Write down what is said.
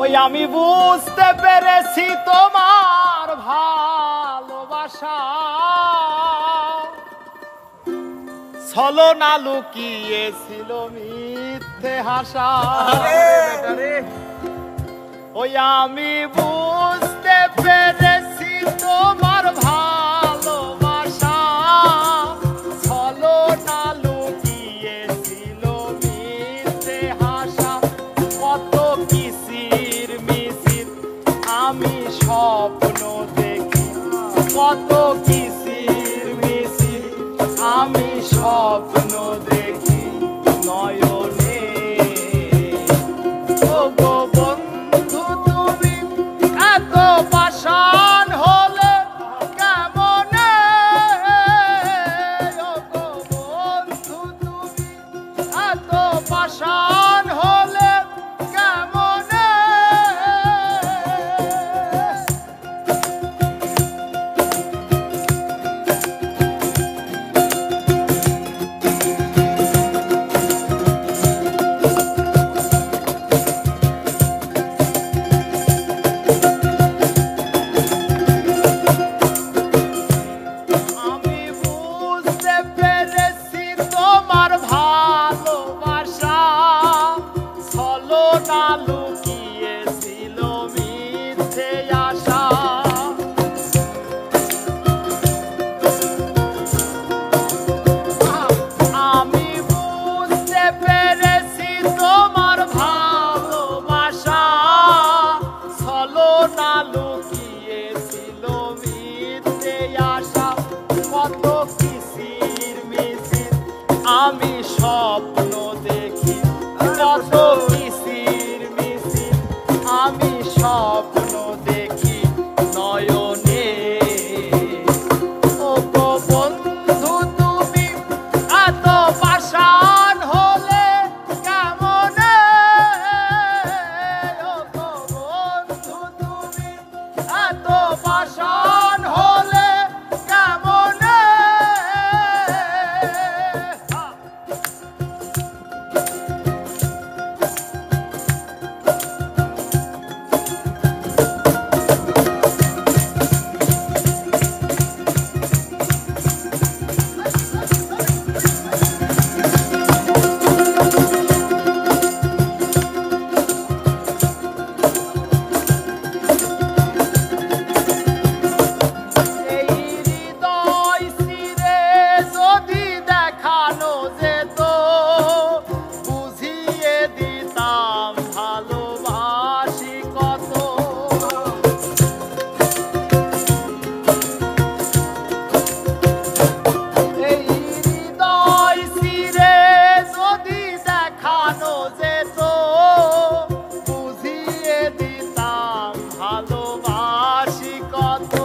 ওই আমি বুঝতে পেরেছি তোমার ভালোবাসা। ছলো না লুকিয়েছিল মিথ্যে হাসা। ওই আমি বুঝ স্বপ্ন দেখি কত কিসির মিসির আমি স্বপ্ন দেখি নয় আমি স্বপ্ন দেখি। কত থাকতে বুঝিয়ে দিতাম ভালোবাসি যদি বুঝিয়ে দিতাম ভালোবাসি কত।